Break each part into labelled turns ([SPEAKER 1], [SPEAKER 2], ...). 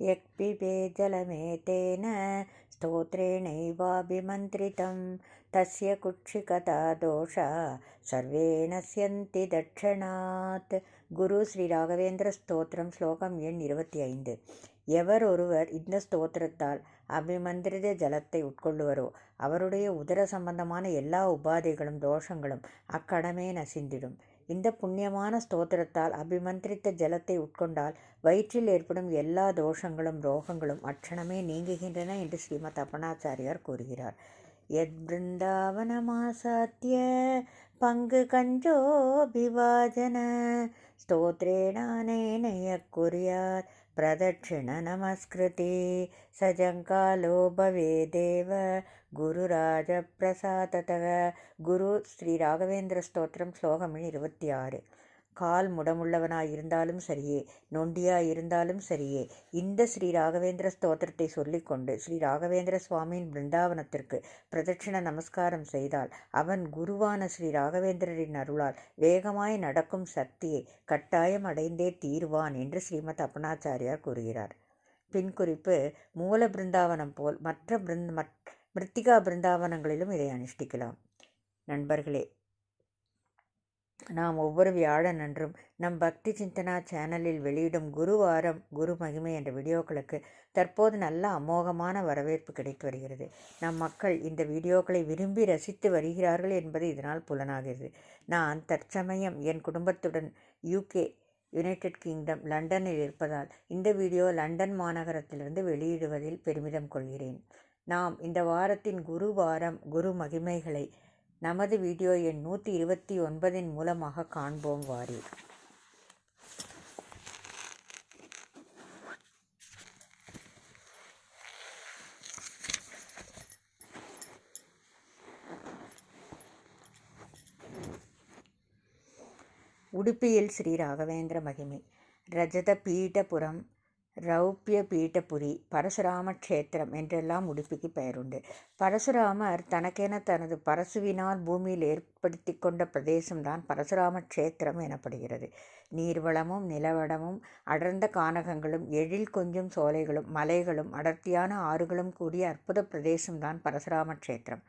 [SPEAKER 1] यः पिबे जलमेतेन स्तोत्रेणैवाभिमन्त्रितं तस्य कुक्षिकता दोषा सर्वे नश्यन्ति தட்சணாத் குரு ஸ்ரீ ராகவேந்திர ஸ்தோத்திரம் ஸ்லோகம் எண் இருபத்தி ஐந்து எவர் ஒருவர் இந்த ஸ்தோத்திரத்தால் அபிமந்திரித ஜலத்தை உட்கொள்ளுவரோ அவருடைய உதர சம்பந்தமான எல்லா உபாதைகளும் தோஷங்களும் அக்கடமே நசிந்திடும் இந்த புண்ணியமான ஸ்தோத்திரத்தால் அபிமந்திரித்த ஜலத்தை உட்கொண்டால் வயிற்றில் ஏற்படும் எல்லா தோஷங்களும் ரோகங்களும் அட்சணமே நீங்குகின்றன என்று ஸ்ரீமத் அப்பனாச்சாரியார் கூறுகிறார். எத் பிருந்தாவனமாசாத்திய பங்கு கஞ்சோபிவாஜன ஸ்தோத்ரேணானேனைய குறியார். பிரதட்சிண நமஸ்கிருதி சஜங்காலோ பவேதேவ குருராஜப்பிரசாதத்தக குரு ஸ்ரீ ராகவேந்திர ஸ்தோத்திரம் ஸ்லோகம் இருபத்தி ஆறு கால் முடமுள்ளவனாய் இருந்தாலும் சரியே நொண்டியாக இருந்தாலும் சரியே. இந்த ஸ்ரீ ராகவேந்திர ஸ்தோத்திரத்தை சொல்லிக்கொண்டு ஸ்ரீ ராகவேந்திர சுவாமியின் பிருந்தாவனத்திற்கு பிரதட்சிண நமஸ்காரம் செய்தால் அவன் குருவான ஸ்ரீ ராகவேந்திரரின் அருளால் வேகமாய் நடக்கும் சக்தியை கட்டாயம் அடைந்தே தீர்வான் என்று ஸ்ரீமத் அப்பனாச்சாரியார் கூறுகிறார். பின் குறிப்பு மூல பிருந்தாவனம் போல் மற்ற பிருந்த மற்ற மிருத்திகா பிருந்தாவனங்களிலும் இதை அனுஷ்டிக்கலாம். நண்பர்களே நாம் ஒவ்வொரு வியாழன் அன்றும் நம் பக்தி சிந்தனா சேனலில் வெளியிடும் குருவாரம் குரு மகிமை என்ற வீடியோக்களுக்கு தற்போது நல்ல அமோகமான வரவேற்பு கிடைத்து வருகிறது. நம் மக்கள் இந்த வீடியோக்களை விரும்பி ரசித்து வருகிறார்கள் என்பது இதனால் புலனாகிறது. நான் தற்சமயம் என் குடும்பத்துடன் யூகே யுனைடெட் கிங்டம் லண்டனில் இருப்பதால் இந்த வீடியோ லண்டன் மாநகரத்திலிருந்து வெளியிடுவதில் பெருமிதம் கொள்கிறேன். நாம் இந்த வாரத்தின் குரு வாரம் குரு மகிமைகளை நமது வீடியோ எண் நூற்றி இருபத்தி ஒன்பதின் மூலமாக காண்போம் வாரி. உடுப்பியில் ஸ்ரீ ராகவேந்திர மகிமை. ரஜத பீடபுரம் ரௌப்பிய பீட்டபுரி பரசுராம க்ஷேத்திரம் என்றெல்லாம் உடுப்பிக்கு பெயருண்டு. பரசுராமர் தனக்கென தனது பரசுவினால் பூமியில் ஏற்படுத்தி கொண்ட பிரதேசம்தான் பரசுராம க்ஷேத்திரம் எனப்படுகிறது. நீர்வளமும் நிலவளமும் அடர்ந்த கானகங்களும் எழில் கொஞ்சம் சோலைகளும் மலைகளும் அடர்த்தியான ஆறுகளும் கூடிய அற்புத பிரதேசம்தான் பரசுராம க்ஷேத்திரம்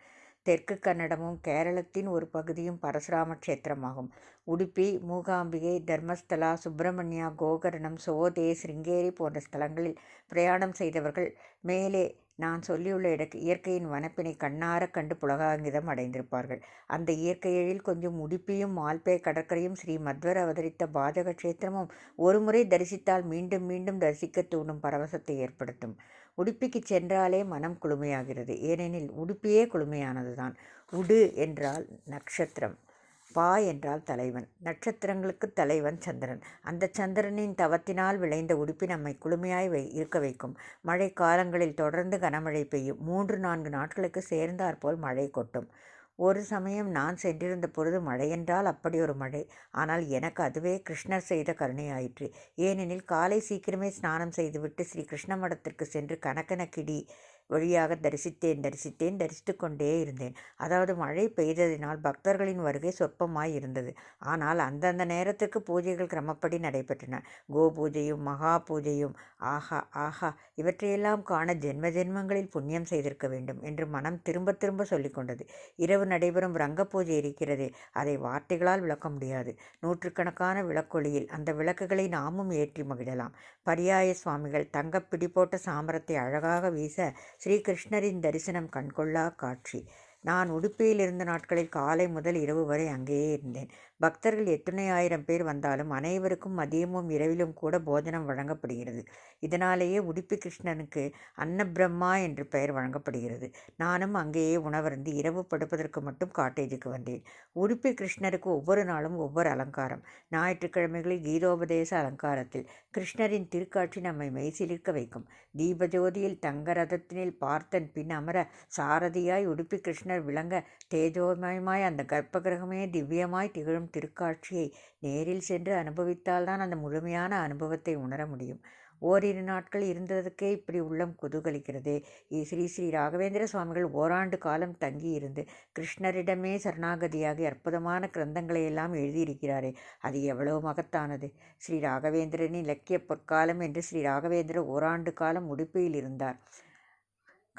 [SPEAKER 1] தெற்கு கன்னடமும் கேரளத்தின் ஒரு பகுதியும் பரசுராம க்ஷேத்திரமாகும். உடுப்பி மூகாம்பிகை தர்மஸ்தலா சுப்பிரமணியா கோகர்ணம் சோதே சிருங்கேரி போன்ற ஸ்தலங்களில் பிரயாணம் செய்தவர்கள் மேலே நான் சொல்லியுள்ள இடக்கு இயற்கையின் வனப்பினை கண்ணார கண்டு புலகாங்கிதம் அடைந்திருப்பார்கள். அந்த இயற்கையில் கொஞ்சம் உடுப்பியும் மால்பே கடற்கரையும் ஸ்ரீ மத்வர் அவதரித்த பாதக க்ஷேத்திரமும் ஒருமுறை தரிசித்தால் மீண்டும் மீண்டும் தரிசிக்க தூண்டும் பரவசத்தை ஏற்படுத்தும். உடுப்பிக்கு சென்றாலே மனம் குளுமையாகிறது. ஏனெனில் உடுப்பியே குளுமையானது தான் உடு என்றால் நட்சத்திரம் பா என்றால் தலைவன். நட்சத்திரங்களுக்கு தலைவன் சந்திரன். அந்த சந்திரனின் தவத்தினால் விளைந்த உடுப்பி நம்மை குளுமையாய் வை இருக்க வைக்கும். மழை காலங்களில் தொடர்ந்து கனமழை பெய்யும். மூன்று நான்கு நாட்களுக்கு சேர்ந்தாற்போல் மழை கொட்டும். ஒரு சமயம் நான் சென்றிருந்த பொழுது மழையென்றால் அப்படி ஒரு மழை. ஆனால் எனக்கு அதுவே கிருஷ்ணர் செய்த கருணையாயிற்று. ஏனெனில் காலை சீக்கிரமே ஸ்நானம் செய்துவிட்டு ஸ்ரீ கிருஷ்ண மடத்திற்கு சென்று கணக்கணக்கிடி வழியாக தரிசித்தேன் தரிசித்தேன் தரிசித்து கொண்டே இருந்தேன். அதாவது மழை பெய்ததினால் பக்தர்களின் வருகை சொற்பமாய் இருந்தது. ஆனால் அந்தந்த நேரத்துக்கு பூஜைகள் கிரமப்படி நடைபெற்றன. கோ பூஜையும் மகா பூஜையும் ஆஹா ஆஹா இவற்றையெல்லாம் காண ஜென்ம ஜென்மங்களில் புண்ணியம் செய்திருக்க வேண்டும் என்று மனம் திரும்ப திரும்ப சொல்லிக்கொண்டது இரவு நடைபெறும் ரங்க பூஜை இருக்கிறதே அதை வார்த்தைகளால் விளக்க முடியாது. நூற்றுக்கணக்கான விளக்கொளியில் அந்த விளக்குகளை நாமும் ஏற்றி மகிழலாம். பரியாய சுவாமிகள் தங்கப்பிடி போட்ட சாமரத்தை அழகாக வீச ஸ்ரீகிருஷ்ணரின் தரிசனம் கண்கொள்ளா காட்சி. நான் உடுப்பியில் இருந்த நாட்களில் காலை முதல் இரவு வரை அங்கேயே இருந்தேன். பக்தர்கள் எத்தனை ஆயிரம் பேர் வந்தாலும் அனைவருக்கும் மதியமும் இரவிலும் கூட போஜனம் வழங்கப்படுகிறது. இதனாலேயே உடுப்பி கிருஷ்ணனுக்கு அன்னபிரம்மா என்று பெயர் வழங்கப்படுகிறது. நானும் அங்கேயே உணவருந்து இரவு படுப்பதற்கு மட்டும் காட்டேஜுக்கு வந்தேன். உடுப்பி கிருஷ்ணருக்கு ஒவ்வொரு நாளும் ஒவ்வொரு அலங்காரம். ஞாயிற்றுக்கிழமைகளில் கீதோபதேச அலங்காரத்தில் கிருஷ்ணரின் திருக்காட்சி நம்மை மெய்சிலிருக்க வைக்கும். தீபஜோதியில் தங்க ரதத்தினில் பார்த்தன் பின் அமர சாரதியாய் உடுப்பி கிருஷ்ணர் விளங்க தேஜோமயமாய் அந்த கர்ப்பகிரகமே திவ்யமாய் திகழும் திருக்காட்சியை நேரில் சென்று அனுபவித்தால்தான் அந்த முழுமையான அனுபவத்தை உணர முடியும். ஓரிரு நாட்கள் இருந்ததற்கே இப்படி உள்ளம் குதூகலிக்கிறதே. ஸ்ரீ ஸ்ரீ ராகவேந்திர சுவாமிகள் ஓராண்டு காலம் தங்கியிருந்து கிருஷ்ணரிடமே சரணாகதியாகி அற்புதமான கிரந்தங்களை எல்லாம் எழுதியிருக்கிறாரே அது எவ்வளவு மகத்தானது! ஸ்ரீ ராகவேந்திரனின் இலக்கிய பொற்காலம் என்று ஸ்ரீ ராகவேந்திர ஓராண்டு காலம் உடுப்பியில் இருந்தார்.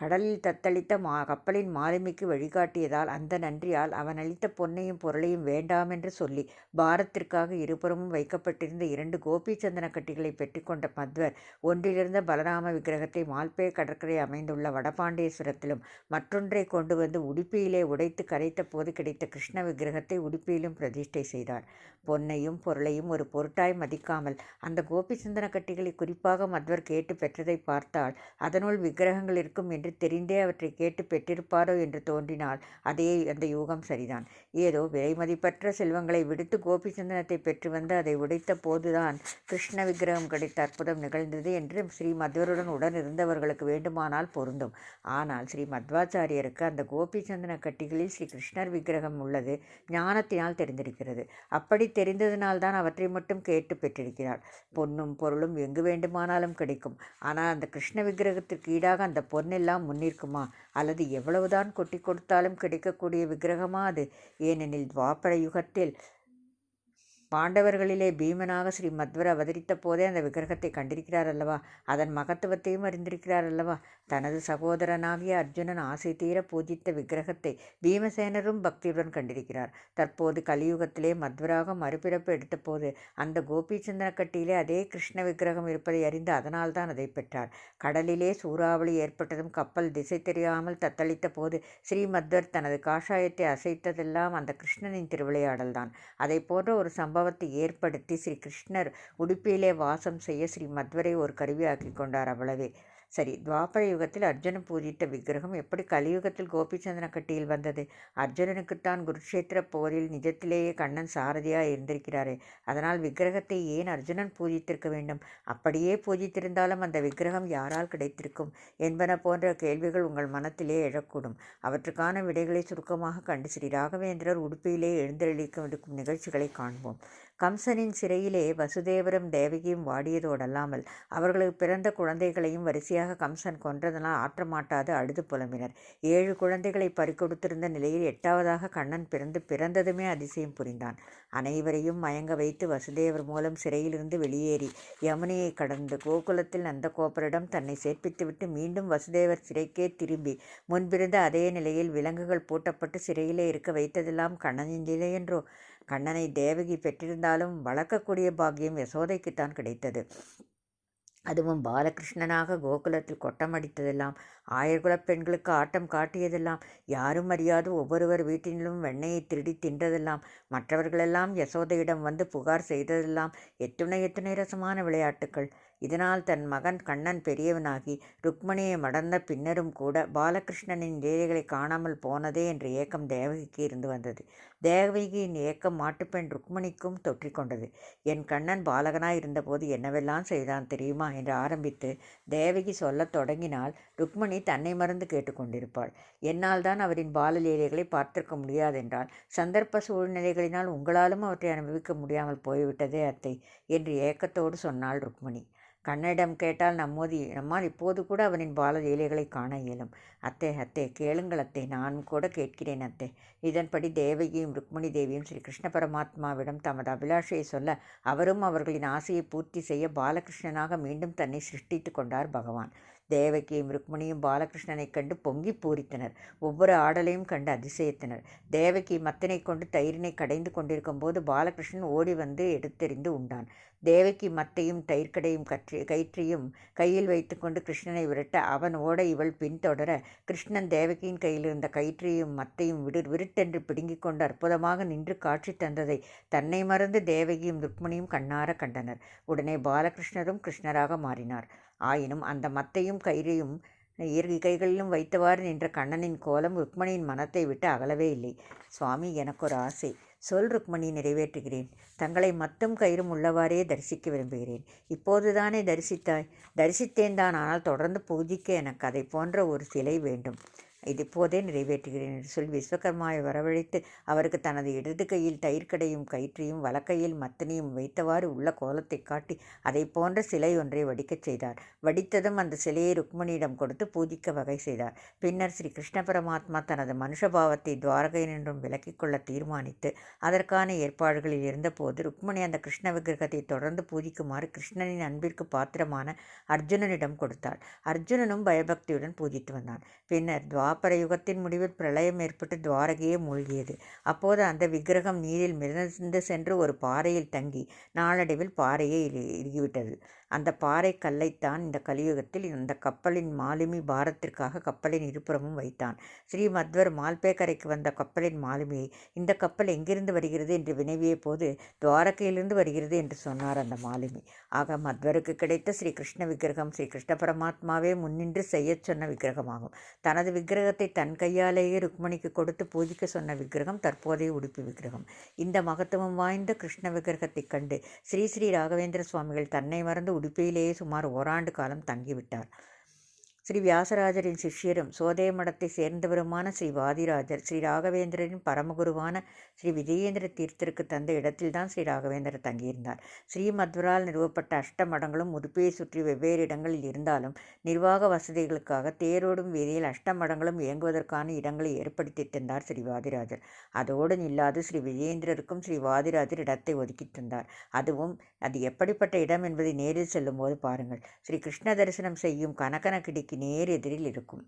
[SPEAKER 1] கடலில் தத்தளித்த மா கப்பலின் மாலுமிக்கு வழிகாட்டியதால் அந்த நன்றியால் அவன் அளித்த பொன்னையும் பொருளையும் வேண்டாமென்று சொல்லி பாரத்திற்காக இருபுறமும் வைக்கப்பட்டிருந்த இரண்டு கோபிச்சந்தன கட்டிகளை பெற்றுக்கொண்ட மத்வர் ஒன்றிலிருந்த பலராம விக்கிரகத்தை மால்பே கடற்கரை அமைந்துள்ள வடபாண்டேஸ்வரத்திலும் மற்றொன்றை கொண்டு வந்து உடுப்பியிலே உடைத்து கரைத்த போது கிடைத்த கிருஷ்ண விக்கிரகத்தை உடுப்பியிலும் பிரதிஷ்டை செய்தார். பொன்னையும் பொருளையும் ஒரு பொருட்டாய் மதிக்காமல் அந்த கோபிச்சந்தன கட்டிகளை குறிப்பாக மத்வர் கேட்டு பெற்றதை பார்த்தால் அதனுள் விக்கிரகங்கள் இருக்கும் என்று தெரிந்தே அவற்றை கேட்டு பெற்றிருப்பாரோ என்று தோன்றினால் அதே அந்த யூகம் சரிதான். ஏதோ விலைமதிப்பற்ற செல்வங்களை விடுத்து கோபிச்சந்தனத்தை பெற்று வந்து அதை உடைத்த போதுதான் கிருஷ்ண விக்கிரகம் கிடைத்த அற்புதம் நிகழ்ந்தது என்று ஸ்ரீ மத்வருடன் உடன் இருந்தவர்களுக்கு வேண்டுமானால் பொருந்தும். ஆனால் ஸ்ரீ மத்வாச்சாரியருக்கு அந்த கோபிச்சந்தன கட்டிகளில் ஸ்ரீ கிருஷ்ணர் விக்கிரகம் உள்ளது ஞானத்தினால் தெரிந்திருக்கிறது. அப்படி தெரிந்ததினால்தான் அவற்றை மட்டும் கேட்டு பெற்றிருக்கிறார். பொன்னும் பொருளும் எங்கு வேண்டுமானாலும் கிடைக்கும். ஆனால் அந்த கிருஷ்ண விக்கிரகத்திற்கு ஈடாக அந்த பொன்னெல்லாம் முன்னிற்குமா? அல்லது எவ்வளவுதான் கொட்டி கொடுத்தாலும் கிடைக்கக்கூடிய விக்கிரகமா அது? ஏனெனில் துவாபர யுகத்தில் பாண்டவர்களிலே பீமனாக ஸ்ரீ மத்வர் அவதரித்த போதே அந்த விக்கிரகத்தை கண்டிருக்கிறார் அல்லவா? அதன் மகத்துவத்தையும் அறிந்திருக்கிறார் அல்லவா? தனது சகோதரனாகிய அர்ஜுனன் ஆசை தீர பூஜித்த விக்கிரகத்தை பீமசேனரும் பக்தியுடன் கண்டிருக்கிறார். தற்போது கலியுகத்திலே மத்வராக மறுபிறப்பு எடுத்தபோது அந்த கோபிச்சந்திர கட்டியிலே அதே கிருஷ்ண விக்கிரகம் இருப்பதை அறிந்து அதனால்தான் அதை பெற்றார். கடலிலே சூறாவளி ஏற்பட்டதும் கப்பல் திசை தெரியாமல் தத்தளித்த போது ஸ்ரீ மத்வர் தனது காஷாயத்தை அசைத்ததெல்லாம் அந்த கிருஷ்ணனின் திருவிளையாடல்தான். அதை போன்ற ஒரு சம்பவம் சம்பவத்தை ஏற்படுத்தி ஸ்ரீ கிருஷ்ணர் உடுப்பியிலே வாசம் செய்ய ஸ்ரீ மத்வரை ஒரு கருவியாக்கி கொண்டார் அவ்வளவே. சரி துவாபர யுகத்தில் அர்ஜுனன் பூஜித்த விக்கிரகம் எப்படி கலியுகத்தில் கோபிச்சந்திர கட்டியில் வந்தது? அர்ஜுனனுக்குத்தான் குருக்ஷேத்திர போரில் நிஜத்திலேயே கண்ணன் சாரதியாக இருந்திருக்கிறாரே. அதனால் விக்கிரகத்தை ஏன் அர்ஜுனன் பூஜித்திருக்க வேண்டும்? அப்படியே பூஜித்திருந்தாலும் அந்த விக்கிரகம் யாரால் கிடைத்திருக்கும்? என்பன போன்ற கேள்விகள் உங்கள் மனத்திலே எழக்கூடும். அவற்றுக்கான விடைகளை சுருக்கமாக கண்டு ஸ்ரீ ராகவேந்திரர் உடுப்பியிலே எழுந்தளிக்க நிகழ்ச்சிகளை காண்போம். கம்சனின் சிறையிலே வசுதேவரும் தேவகியும் வாடியதோடல்லாமல் அவர்களுக்கு பிறந்த குழந்தைகளையும் வரிசையாக கம்சன் கொன்றதனால் ஆற்றமாட்டாது அழுது புலம்பினர். ஏழு குழந்தைகளை பறிக்கொடுத்திருந்த நிலையில் எட்டாவதாக கண்ணன் பிறந்து பிறந்ததுமே அதிசயம் புரிந்தான். அனைவரையும் மயங்க வைத்து வசுதேவர் மூலம் சிறையிலிருந்து வெளியேறி யமுனையை கடந்து கோகுலத்தில் நந்தகோபரிடம் தன்னை சேர்ப்பித்துவிட்டு மீண்டும் வசுதேவர் சிறைக்கே திரும்பி முன்பிருந்த அதே நிலையில் விலங்குகள் பூட்டப்பட்டு சிறையிலே இருக்க வைத்ததெல்லாம் கண்ணனின் நிலையென்றோ? கண்ணனை தேவகி பெற்றிருந்தாலும் வளர்க்கக்கூடிய பாக்கியம் யசோதைக்குத்தான் கிடைத்தது. அதுவும் பாலகிருஷ்ணனாக கோகுலத்தில் கொட்டமடித்ததெல்லாம் ஆயர்குலப் பெண்களுக்கு ஆட்டம் காட்டியதெல்லாம் யாரும் அறியாது ஒவ்வொருவர் வீட்டினிலும் வெண்ணையை திருடி தின்றதெல்லாம் மற்றவர்களெல்லாம் யசோதையிடம் வந்து புகார் செய்ததெல்லாம் எத்துணை எத்துணை ரசமான விளையாட்டுக்கள். இதனால் தன் மகன் கண்ணன் பெரியவனாகி ருக்மணியை மடந்த பின்னரும் கூட பாலகிருஷ்ணனின் லீலைகளை காணாமல் போனதே என்ற ஏக்கம் தேவகிக்கு இருந்து வந்தது. தேவகியின் ஏக்கம் மாட்டுப்பெண் ருக்மணிக்கும் தொற்றிக்கொண்டது. என் கண்ணன் பாலகனாய் இருந்தபோது என்னவெல்லாம் செய்தான் தெரியுமா? என்று ஆரம்பித்து தேவகி சொல்லத் தொடங்கினால் ருக்மணி தன்னை மறந்து கேட்டுக்கொண்டிருப்பாள் என்னால் தான் அவரின் பாலலீலைகளை பார்த்திருக்க முடியாதென்றால் சந்தர்ப்ப சூழ்நிலைகளினால் உங்களாலும் அவற்றை அனுபவிக்க முடியாமல் போய்விட்டதே அத்தை என்று ஏக்கத்தோடு சொன்னாள் ருக்மணி. கண்ணனிடம் கேட்டால் நம்மோதி நம்மால் இப்போது கூட அவனின் பால லீலைகளை காண இயலும். அத்தே அத்தே கேளுங்கள் அத்தே நான் கூட கேட்கிறேன் அத்தே. இதன்படி தேவகியும் ருக்மணி தேவியும் ஸ்ரீ கிருஷ்ண பரமாத்மாவிடம் தமது அபிலாஷையை சொல்ல அவரும் அவர்களின் ஆசையை பூர்த்தி செய்ய பாலகிருஷ்ணனாக மீண்டும் தன்னை சிருஷ்டித்து கொண்டார் பகவான். தேவகியும் ருக்மணியும் பாலகிருஷ்ணனை கண்டு பொங்கி பூரித்தனர். ஒவ்வொரு ஆடலையும் கண்டு அதிசயத்தனர். தேவகி மத்தனை கொண்டு தயிரினை கடைந்து கொண்டிருக்கும் போது பாலகிருஷ்ணன் ஓடி வந்து எடுத்தெறிந்து உண்டான். தேவகி மத்தையும் தயிர்க்கடையும் கற்றி கயிற்றையும் கையில் வைத்துக்கொண்டு கிருஷ்ணனை விரட்ட அவன் ஓட இவள் பின்தொடர கிருஷ்ணன் தேவகியின் கையில் இருந்த கயிற்றையும் மத்தையும் விடு விருட்டென்று பிடுங்கிக் கொண்டு அற்புதமாக நின்று காட்சி தந்ததை தன்னை மறந்து தேவகியும் ருக்மணியும் கண்ணார கண்டனர். உடனே பாலகிருஷ்ணரும் கிருஷ்ணராக மாறினார். ஆயினும் அந்த மத்தையும் கயிறையும் இரு கைகளிலும் வைத்தவாறு நின்ற கண்ணனின் கோலம் ருக்மணியின் மனத்தை விட்டு அகலவே இல்லை. சுவாமி எனக்கு ஒரு ஆசை. சொல் ருக்மணி நிறைவேற்றுகிறேன். தங்களை மத்தும் கயிறும் உள்ளவாறே தரிசிக்க விரும்புகிறேன். இப்போதுதானே தரிசித்தாய்? தரிசித்தேன் தான் ஆனால் தொடர்ந்து பூஜிக்க எனக்கு அதை போன்ற ஒரு சிலை வேண்டும். இது இப்போதே நிறைவேற்றுகிறேன் என்று சொல்லி விஸ்வகர்மாவை வரவழைத்து அவருக்கு தனது இடது கையில் தயிர்க்கடையும் கயிற்றையும் வலக்கையில் மத்தனையும் வைத்தவாறு உள்ள கோலத்தை காட்டி அதை போன்ற சிலை ஒன்றை வடிக்கச் செய்தார். வடித்ததும் அந்த சிலையை ருக்மணியிடம் கொடுத்து பூஜிக்க வகை செய்தார். பின்னர் ஸ்ரீ கிருஷ்ண பரமாத்மா தனது மனுஷபாவத்தை துவாரகை நின்றும் விலக்கிக் கொள்ள தீர்மானித்து அதற்கான ஏற்பாடுகளில் இருந்தபோது ருக்மணி அந்த கிருஷ்ண விக்கிரகத்தை தொடர்ந்து பூஜிக்குமாறு கிருஷ்ணனின் அன்பிற்கு பாத்திரமான அர்ஜுனனிடம் கொடுத்தாள் அர்ஜுனனும் பயபக்தியுடன் பூஜித்து வந்தான். பின்னர் துவாபர யுகத்தின் முடிவில் பிரளயம் ஏற்பட்டு துவாரகையே மூழ்கியது. அப்போது அந்த விக்கிரகம் நீரில் மிதந்து சென்று ஒரு பாறையில் தங்கி நாளடைவில் பாறையே இறுகிவிட்டது. அந்த பாறை கல்லைத்தான் இந்த கலியுகத்தில் இந்த கப்பலின் மாலுமி பாரத்திற்காக கப்பலின் இருபுறமும் வைத்தான். ஸ்ரீ மத்வர் மால்பேக்கரைக்கு வந்த கப்பலின் மாலுமியை இந்த கப்பல் எங்கிருந்து வருகிறது? என்று வினவிய போது துவாரகையிலிருந்து வருகிறது என்று சொன்னார் அந்த மாலுமி. ஆக மத்வருக்கு கிடைத்த ஸ்ரீ கிருஷ்ண விக்கிரகம் ஸ்ரீ கிருஷ்ண பரமாத்மாவே முன்னின்று செய்யச் சொன்ன விக்கிரகமாகும். தனது விக்கிரகத்தை தன் கையாலேயே ருக்மணிக்கு கொடுத்து பூஜிக்க சொன்ன விக்கிரகம் தற்போதைய உடுப்பி விக்கிரகம். இந்த மகத்துவம் வாய்ந்த கிருஷ்ண விக்கிரகத்தைக் கண்டு ஸ்ரீ ஸ்ரீ ராகவேந்திர சுவாமிகள் தன்னை மறந்து உடுப்பியிலேயே சுமார் ஓராண்டு காலம் தங்கிவிட்டார். ஸ்ரீ வியாசராஜரின் சிஷ்யரும் சோதய மடத்தை சேர்ந்தவருமான ஸ்ரீ வாதிராஜர் ஸ்ரீ ராகவேந்திரரின் பரமகுருவான ஸ்ரீ விஜயேந்திர தீர்த்தருக்கு தந்த இடத்தில்தான் ஸ்ரீ ராகவேந்திரர் தங்கியிருந்தார். ஸ்ரீ மத்வரால் நிறுவப்பட்ட அஷ்ட மடங்களும் உதுப்பையை சுற்றி வெவ்வேறு இடங்களில் இருந்தாலும் நிர்வாக வசதிகளுக்காக தேரோடும் வீதியில் அஷ்ட மடங்களும் இயங்குவதற்கான இடங்களை ஏற்படுத்தி தந்தார் ஸ்ரீ வாதிராஜர். அதோடு நில்லாது ஸ்ரீ விஜயேந்திரருக்கும் ஸ்ரீ வாதிராஜர் இடத்தை ஒதுக்கி தந்தார். அதுவும் அது எப்படிப்பட்ட இடம் என்பதை நேரில் செல்லும்போது பாருங்கள். ஸ்ரீ கிருஷ்ண தரிசனம் செய்யும் கனகனக்கிடிக்கு நேர் எதிரில் இருக்கும்.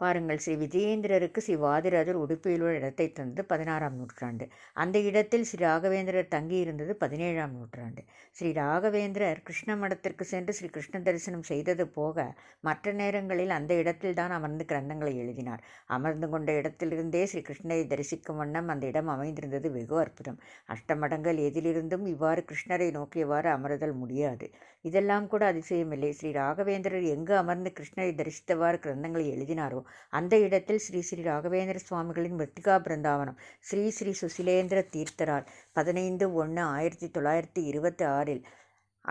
[SPEAKER 1] பாருங்கள் ஸ்ரீ விஜயேந்திரருக்கு ஸ்ரீ வாதிராஜர் உடுப்பியில் உள்ள இடத்தை தந்தது பதினாறாம் நூற்றாண்டு. அந்த இடத்தில் ஸ்ரீ ராகவேந்திரர் தங்கியிருந்தது பதினேழாம் நூற்றாண்டு. ஸ்ரீ ராகவேந்திரர் கிருஷ்ண மடத்திற்கு சென்று ஸ்ரீ கிருஷ்ண தரிசனம் செய்தது போக மற்ற நேரங்களில் அந்த இடத்தில் தான் அமர்ந்து கிரந்தங்களை எழுதினார். அமர்ந்து கொண்ட இடத்திலிருந்தே ஸ்ரீ கிருஷ்ணரை தரிசிக்கும் வண்ணம் அந்த இடம் அமைந்திருந்தது வெகு அற்புதம். அஷ்டமடங்கள் எதிலிருந்தும் இவ்வாறு கிருஷ்ணரை நோக்கியவாறு அமர்தல் முடியாது. இதெல்லாம் கூட அதிசயமில்லை. ஸ்ரீ ராகவேந்திரர் எங்கு அமர்ந்து கிருஷ்ணரை தரிசித்தவாறு கிரந்தங்களை எழுதினாரோ அந்த இடத்தில் ஸ்ரீ ஸ்ரீ ராகவேந்திர சுவாமிகளின் மிருத்திகா பிருந்தாவனம் ஸ்ரீ ஸ்ரீ சுசிலேந்திர தீர்த்தரால் பதினைந்து ஒன்று ஆயிரத்தி தொள்ளாயிரத்தி இருபத்தி ஆறில்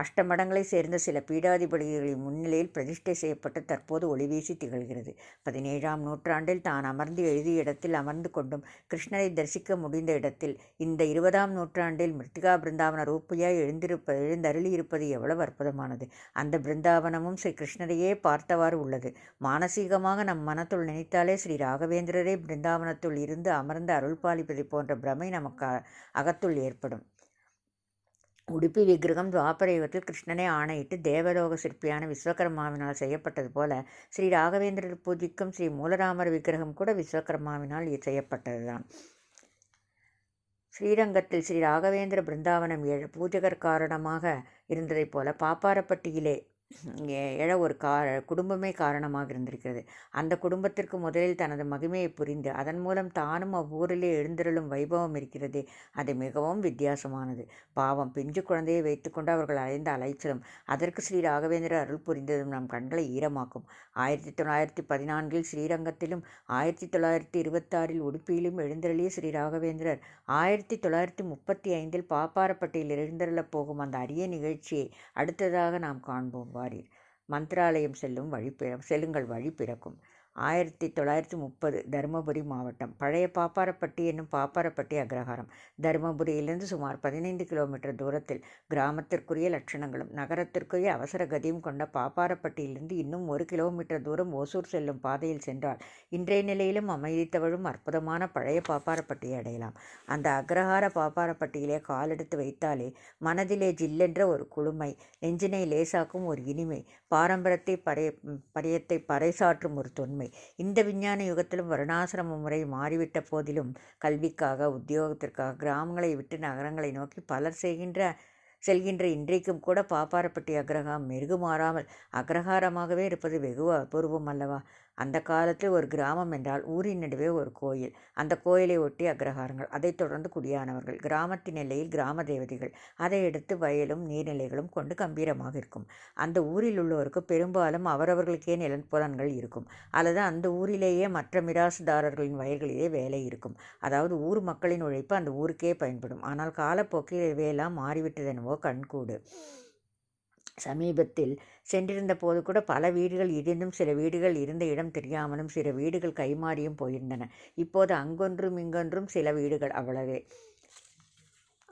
[SPEAKER 1] அஷ்டமடங்களை சேர்ந்த சில பீடாதிபதிகளின் முன்னிலையில் பிரதிஷ்டை செய்யப்பட்டு தற்போது ஒளிவீசி திகழ்கிறது. பதினேழாம் நூற்றாண்டில் தான் அமர்ந்து எழுதிய இடத்தில் அமர்ந்து கொண்டும் கிருஷ்ணரை தரிசிக்க முடிந்த இடத்தில் இந்த இருபதாம் நூற்றாண்டில் மிருத்திகா பிருந்தாவன ரூபையாய் எழுந்திருப்ப எழுந்தருளியிருப்பது எவ்வளவு அற்புதமானது. அந்த பிருந்தாவனமும் ஸ்ரீ கிருஷ்ணரையே பார்த்தவாறு உள்ளது. மானசீகமாக நம் மனத்துள் நினைத்தாலே ஸ்ரீ ராகவேந்திரரே பிருந்தாவனத்துள் இருந்து அமர்ந்து அருள் பாலிப்பதை போன்ற பிரமை நமக்கு அகத்துள் ஏற்படும். உடுப்பி விக்கிரகம் துவாபர யுகத்தில் கிருஷ்ணனை ஆணையிட்டு தேவலோக சிற்பியான விஸ்வகர்மாவினால் செய்யப்பட்டது போல ஸ்ரீ ராகவேந்திரர் பூஜிக்கும் ஸ்ரீ மூலராமர் விக்கிரகம் கூட விஸ்வகர்மாவினால் செய்யப்பட்டதுதான். ஸ்ரீரங்கத்தில் ஸ்ரீ ராகவேந்திர பிருந்தாவனம் ஏழு பூஜகர் காரணமாக இருந்ததைப் போல பாப்பாரப்பட்டியிலே எழ ஒரு கார குடும்பமே காரணமாக இருந்திருக்கிறது. அந்த குடும்பத்திற்கு முதலில் தனது மகிமையை புரிந்து அதன் மூலம் தானும் அவ்வூரிலே எழுந்திருளும் வைபவம் இருக்கிறதே அது மிகவும் வித்தியாசமானது. பாவம் பிஞ்சு குழந்தையை வைத்துக்கொண்டு அவர்கள் அலைந்த அலைச்சலும் அதற்கு ஸ்ரீ ராகவேந்திர அருள் புரிந்ததும் நம் கண்களை ஈரமாக்கும். ஆயிரத்தி தொள்ளாயிரத்தி பதினான்கில் ஸ்ரீரங்கத்திலும் ஆயிரத்தி தொள்ளாயிரத்தி இருபத்தாறில் உடுப்பியிலும் எழுந்திரளிய ஸ்ரீ ராகவேந்திரர் ஆயிரத்தி தொள்ளாயிரத்தி முப்பத்தி ஐந்தில் பாப்பாரப்பட்டியில் எழுந்தருளப் போகும் அந்த அரிய நிகழ்ச்சியை அடுத்ததாக நாம் காண்போம். வாரீர் மந்திராலயம் செல்லும் வழி செல்லுங்கள் வழி பிறக்கும். ஆயிரத்தி தொள்ளாயிரத்தி முப்பது தருமபுரி மாவட்டம். பழைய பாப்பாரப்பட்டி என்னும் பாப்பாரப்பட்டி அக்ரஹாரம். தருமபுரியிலிருந்து சுமார் பதினைந்து கிலோமீட்டர் தூரத்தில் கிராமத்திற்குரிய லட்சணங்களும் நகரத்திற்குரிய அவசர கதியும் கொண்ட பாப்பாரப்பட்டியிலிருந்து இன்னும் ஒரு கிலோமீட்டர் தூரம் ஓசூர் செல்லும் பாதையில் சென்றால் இன்றைய நிலையிலும் அமைதி தவழும் அற்புதமான பழைய பாப்பாரப்பட்டியை அடையலாம். அந்த அக்ரஹார பாப்பாரப்பட்டியிலே காலெடுத்து வைத்தாலே மனதிலே ஜில்லென்ற ஒரு குளுமை நெஞ்சினை லேசாக்கும் ஒரு இனிமை பாரம்பரியத்தை பறைய பரியத்தை பறைசாற்றும் ஒரு தொன்மை உண்மை. இந்த விஞ்ஞான யுகத்திலும் வருணாசிரம முறை மாறிவிட்ட போதிலும் கல்விக்காக உத்தியோகத்திற்காக கிராமங்களை விட்டு நகரங்களை நோக்கி பலர் செய்கின்ற செல்கின்ற இன்றைக்கும் கூட பாப்பாரப்பட்டி அக்ரஹாரம் மெருகுமாறாமல் அக்ரஹாரமாகவே இருப்பது வெகு அபூர்வம் அல்லவா? அந்த காலத்தில் ஒரு கிராமம் என்றால் ஊரின் நடுவே ஒரு கோயில். அந்த கோயிலை ஒட்டி அக்ரஹாரங்கள். அதைத் தொடர்ந்து குடியானவர்கள். கிராமத்தின் எல்லையில் கிராம தேவதைகள். அதை எடுத்து வயலும் நீர்நிலைகளும் கொண்டு கம்பீரமாக இருக்கும். அந்த ஊரில் உள்ளவருக்கு பெரும்பாலும் அவரவர்களுக்கே நிலப்புலன்கள் இருக்கும். அல்லது அந்த ஊரிலேயே மற்ற மிராசுதாரர்களின் வயல்களிலே வேலை இருக்கும். அதாவது ஊர் மக்களின் உழைப்பு அந்த ஊருக்கே பயன்படும். ஆனால் காலப்போக்கில் இவையெல்லாம் மாறிவிட்டதெனவோ கண்கூடு. சமீபத்தில் சென்றிருந்த போது கூட பல வீடுகள் இருந்தும் சில வீடுகள் இருந்த இடம் தெரியாமலும் சில வீடுகள் கைமாறியும் போயிருந்தன. இப்போது அங்கொன்றும் இங்கொன்றும் சில வீடுகள் அவ்வளவே.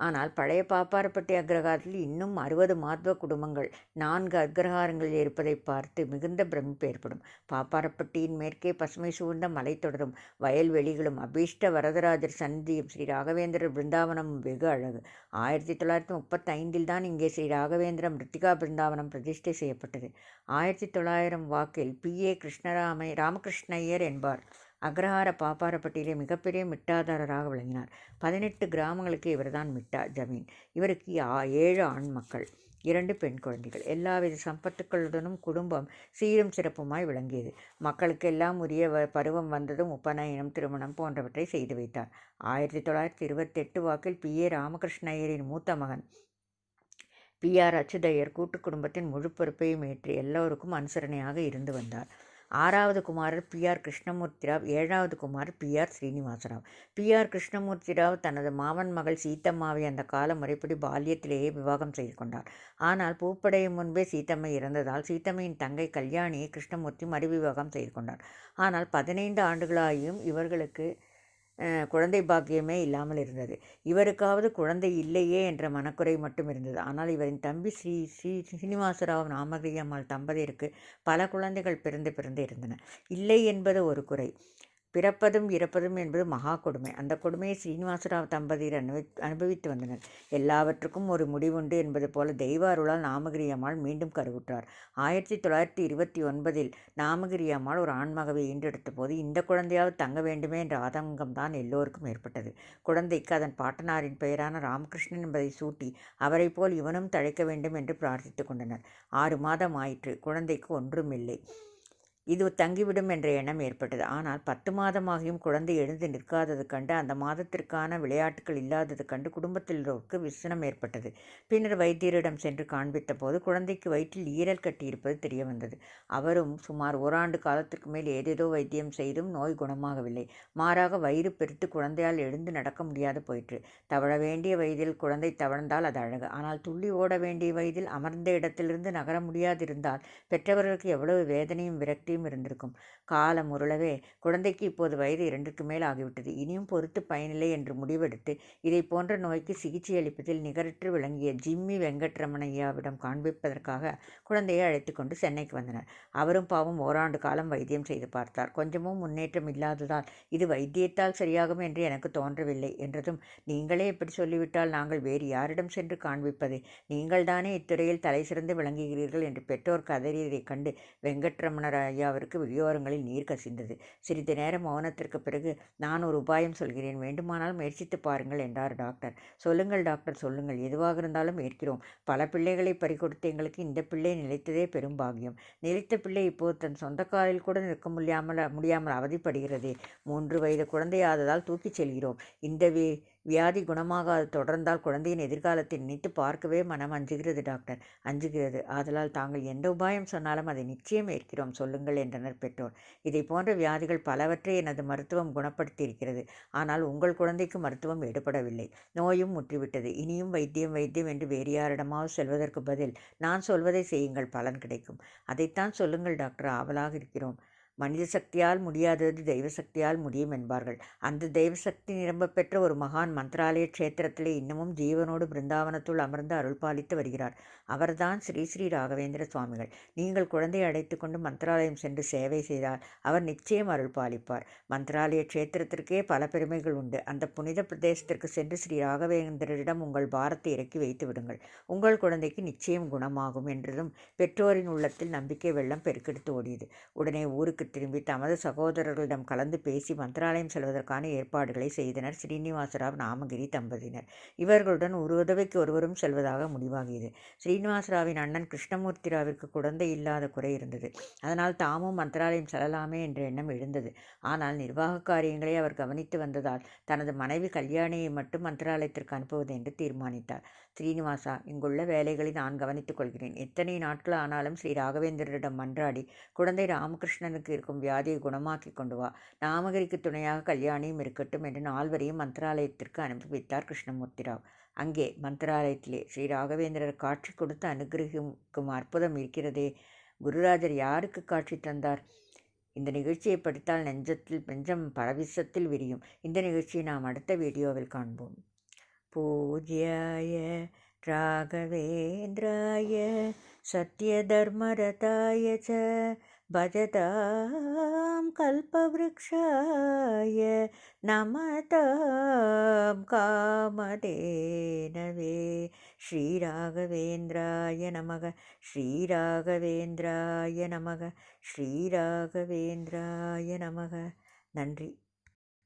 [SPEAKER 1] ஆனால் பழைய பாப்பாரப்பட்டி அக்ரஹாரத்தில் இன்னும் அறுபது மாத்வ குடும்பங்கள் நான்கு அக்ரஹாரங்களில் இருப்பதை பார்த்து மிகுந்த பிரமிப்பு ஏற்படும். பாப்பாரப்பட்டியின் மேற்கே பசுமை சூழ்ந்த மலைத்தொடரும் வயல்வெளிகளும் அபீஷ்ட வரதராஜர் சந்தியும் ஸ்ரீ ராகவேந்திரர் பிருந்தாவனமும் வெகு அழகு. ஆயிரத்தி தொள்ளாயிரத்தி முப்பத்தைந்தில் தான் இங்கே ஸ்ரீ ராகவேந்திர மிருத்திகா பிருந்தாவனம் பிரதிஷ்டை செய்யப்பட்டது. ஆயிரத்தி தொள்ளாயிரம் வாக்கில் பி. ஏ. கிருஷ்ணராமை ராமகிருஷ்ணய்யர் என்பார். அக்ரஹார பாப்பாரப்பட்டியிலே மிகப்பெரிய மிட்டாதாரராக விளங்கினார். பதினெட்டு கிராமங்களுக்கு இவர்தான் மிட்டா ஜமீன். இவருக்கு ஏழு ஆண் மக்கள் இரண்டு பெண் குழந்தைகள். எல்லாவித சம்பத்துக்களுடனும் குடும்பம் சீரும் சிறப்புமாய் விளங்கியது. மக்களுக்கு எல்லாம் உரிய பருவம் வந்ததும் உபநயனம் திருமணம் போன்றவற்றை செய்து வைத்தார். ஆயிரத்தி தொள்ளாயிரத்தி இருபத்தெட்டு வாக்கில் பி. ஏ. ராமகிருஷ்ணயரின் மூத்த மகன் பி. ஆர். அச்சுதையர் கூட்டு குடும்பத்தின் முழு பொறுப்பையும் ஏற்று எல்லோருக்கும் அனுசரணையாக இருந்து வந்தார். ஆறாவது குமாரர் பி ஆர் கிருஷ்ணமூர்த்தி ராவ் ஏழாவது குமாரர் P R Srinivasarao. P R Krishnamurthy Rao தனது மாமன் மகள் சீத்தம்மாவை அந்த கால முறைப்படி பால்யத்திலேயே விவாகம் செய்து கொண்டார். ஆனால் பூப்படையும் முன்பே சீத்தம்மை இறந்ததால் சீத்தம்மையின் தங்கை கல்யாணியை கிருஷ்ணமூர்த்தி மறுவிவாகம் செய்து கொண்டார். ஆனால் பதினைந்து ஆண்டுகளாகியும் இவர்களுக்கு குழந்தை பாக்கியமே இல்லாமல் இருந்தது. இவருக்காவது குழந்தை இல்லையே என்ற மனக்குறை மட்டும் இருந்தது. ஆனால் இவரின் தம்பி ஸ்ரீ ஸ்ரீ சீனிவாசராவ் நாமகிரியம்மாள் தம்பதியருக்கு பல குழந்தைகள் பிறந்து பிறந்து இருந்தன. இல்லை என்பது ஒரு குறை. பிறப்பதும் இறப்பதும் என்பது மகா கொடுமை. அந்த கொடுமையை ஸ்ரீனிவாசராவ் தம்பதியர் அனுபவி அனுபவித்து வந்தனர். எல்லாவற்றுக்கும் ஒரு முடிவுண்டு என்பது போல தெய்வ அருளால் நாமகிரி அம்மாள் மீண்டும் கருவுற்றார். ஆயிரத்தி தொள்ளாயிரத்தி இருபத்தி ஒன்பதில் நாமகிரி அம்மாள் ஒரு ஆண்மகவை ஈண்டெடுத்த போது இந்த குழந்தையாவது தங்க வேண்டுமே என்ற ஆதங்கம் தான் எல்லோருக்கும் ஏற்பட்டது. குழந்தைக்கு அதன் பாட்டனாரின் பெயரான ராமகிருஷ்ணன் என்பதை சூட்டி அவரை போல் இவனும் தழைக்க வேண்டும் என்று பிரார்த்தித்து கொண்டனர். ஆறு மாதம் ஆயிற்று. குழந்தைக்கு ஒன்றும் இல்லை இது தங்கிவிடும் என்ற எண்ணம் ஏற்பட்டது. ஆனால் பத்து மாதமாகியும் குழந்தை எழுந்து நிற்காதது கண்டு அந்த மாதத்திற்கான விளையாட்டுகள் இல்லாதது கண்டு குடும்பத்திலருக்கு விசனம் ஏற்பட்டது. பின்னர் வைத்தியரிடம் சென்று காண்பித்த போது குழந்தைக்கு வயிற்றில் ஈரல் கட்டியிருப்பது தெரிய வந்தது அவரும் சுமார் ஓராண்டு காலத்திற்கு மேல் ஏதேதோ வைத்தியம் செய்தும் நோய் குணமாகவில்லை. மாறாக வயிறு பெருத்து குழந்தையால் எழுந்து நடக்க முடியாது போயிற்று. தவழ வேண்டிய வயதில் குழந்தை தவழ்ந்தால் அது அழகு. ஆனால் துள்ளி ஓட வேண்டிய வயதில் அமர்ந்த இடத்திலிருந்து நகர முடியாதிருந்தால் பெற்றவர்களுக்கு எவ்வளவு வேதனையும் விரக்தி சக்தியும் இருந்திருக்கும். காலம் உருளவே குழந்தைக்கு இப்போது வயது இரண்டுக்கு மேல் ஆகிவிட்டது. இனியும் பொறுத்து பயனில்லை என்று முடிவெடுத்து இதை போன்ற நோய்க்கு சிகிச்சை அளிப்பதில் நிகரற்று விளங்கிய ஜிம்மி வெங்கட்ரமணையாவிடம் காண்பிப்பதற்காக குழந்தையை அழைத்து கொண்டு சென்னைக்கு வந்தனர். அவரும் பாவம் ஓராண்டு காலம் வைத்தியம் செய்து பார்த்தார். கொஞ்சமும் முன்னேற்றம் இல்லாததால் இது வைத்தியத்தால் சரியாகும் என்று எனக்கு தோன்றவில்லை என்றதும் நீங்களே இப்படி சொல்லிவிட்டால் நாங்கள் வேறு யாரிடம் சென்று காண்பிப்பது? நீங்கள்தானே இத்துறையில் தலை சிறந்து விளங்குகிறீர்கள் என்று பெற்றோர் கதறியதைக் கண்டு வெங்கட்ரமணர் ஐயாவிற்கு விடியோரங்களில் நீர் கசிந்தது. சிறிது நேரம் மௌனத்திற்கு பிறகு நான் ஒரு உபாயம் சொல்கிறேன். வேண்டுமானால் முயற்சித்து பாருங்கள் என்றார் டாக்டர். சொல்லுங்கள் டாக்டர் சொல்லுங்கள். எதுவாக இருந்தாலும் ஏற்கிறோம். பல பிள்ளைகளை பறிகொடுத்து எங்களுக்கு இந்த பிள்ளை நிலைத்ததே பெரும் பாகியம் நிலைத்த பிள்ளை இப்போது தன் சொந்த காலில் கூட நிற்க முடியாமல் முடியாமல் அவதிப்படுகிறது. மூன்று வயது குழந்தையாததால் தூக்கிச் செல்கிறோம். இந்த வே வியாதி குணமாகாது தொடர்ந்தால் குழந்தையின் எதிர்காலத்தை நினைத்து பார்க்கவே மனம் அஞ்சுகிறது டாக்டர். அஞ்சுகிறது. ஆதலால் தாங்கள் எந்த உபாயம் சொன்னாலும் அதை நிச்சயம் ஏற்கிறோம். சொல்லுங்கள் என்றனர் பெற்றோர். இதை போன்ற வியாதிகள் பலவற்றை எனது மருத்துவம் குணப்படுத்தியிருக்கிறது. ஆனால் உங்கள் குழந்தைக்கு மருத்துவம் எடுபடவில்லை. நோயும் முற்றிவிட்டது. இனியும் வைத்தியம் வைத்தியம் என்று வேறு யாரிடமாவது செல்வதற்கு பதில் நான் சொல்வதை செய்யுங்கள். பலன் கிடைக்கும். அதைத்தான் சொல்லுங்கள் டாக்டர். ஆவலாக இருக்கிறோம். மனித சக்தியால் முடியாதது தெய்வ சக்தியால் முடியும் என்பார்கள். அந்த தெய்வ சக்தி நிரம்ப பெற்ற ஒரு மகான் மந்திராலய க்ஷேத்திரத்திலே இன்னமும் ஜீவனோடு பிருந்தாவனத்துள் அமர்ந்து அருள் பாலித்து வருகிறார். அவர்தான் ஸ்ரீ ஸ்ரீ ராகவேந்திர சுவாமிகள். நீங்கள் குழந்தையை அழைத்து கொண்டு மந்திராலயம் சென்று சேவை செய்தால் அவர் நிச்சயம் அருள் பாலிப்பார். மந்திராலய க்ஷேத்திரத்திற்கே பல பெருமைகள் உண்டு. அந்த புனித பிரதேசத்திற்கு சென்று ஸ்ரீ ராகவேந்திரரிடம் உங்கள் பாரத்தை இறக்கி வைத்து விடுங்கள். உங்கள் குழந்தைக்கு நிச்சயம் குணமாகும் என்றதும் பெற்றோரின் உள்ளத்தில் நம்பிக்கை வெள்ளம் பெருக்கெடுத்து ஓடியது. உடனே ஊருக்கு வீட்டுக்கு திரும்பி தமது சகோதரர்களிடம் கலந்து பேசி மந்திராலயம் செல்வதற்கான ஏற்பாடுகளை செய்தனர். ஸ்ரீனிவாசராவ் நாமகிரி தம்பதியினர். இவர்களுடன் ஒரு உதவிக்கு ஒருவரும் செல்வதாக முடிவாகியது. ஸ்ரீனிவாசராவின் அண்ணன் கிருஷ்ணமூர்த்திராவிற்கு குழந்தை இல்லாத குறை இருந்தது. அதனால் தாமும் மந்திராலயம் செல்லலாமே என்ற எண்ணம் எழுந்தது. ஆனால் நிர்வாக காரியங்களை அவர் கவனித்து வந்ததால் தனது மனைவி கல்யாணியை மட்டும் மந்திராலயத்திற்கு அனுப்புவது என்று தீர்மானித்தார். ஸ்ரீனிவாசா இங்குள்ள வேலைகளை நான் கவனித்துக் கொள்கிறேன். எத்தனை நாட்கள் ஆனாலும் ஸ்ரீ ராகவேந்திரரிடம் மன்றாடி குழந்தை ராமகிருஷ்ணனுக்கு இருக்கும் வியாதியை குணமாக்கி கொண்டு வா நாமகரிக்கு துணையாக கல்யாணியும் இருக்கட்டும் என்று நால்வரையும் மந்திராலயத்திற்கு அனுப்பி வைத்தார் கிருஷ்ணமூர்த்தி ராவ் அங்கே மந்திராலயத்திலே ஸ்ரீ ராகவேந்திரர் காட்சி கொடுத்து அனுகிரகிக்கும் அற்புதம் இருக்கிறதே குருராஜர் யாருக்கு காட்சி தந்தார் இந்த நிகழ்ச்சியை படித்தால் நெஞ்சத்தில் நெஞ்சம் பரவிசத்தில் விரியும் இந்த நிகழ்ச்சியை நாம் அடுத்த வீடியோவில் காண்போம் பூஜ்யாய ராகவேந்திராய सत्यधर्मरताय च भजतां कल्पवृक्षाय नमतां कामधेनवे श्रीराघवेन्द्राय नमः श्रीराघवेन्द्राय नमः श्रीराघवेन्द्राय नमः நன்றி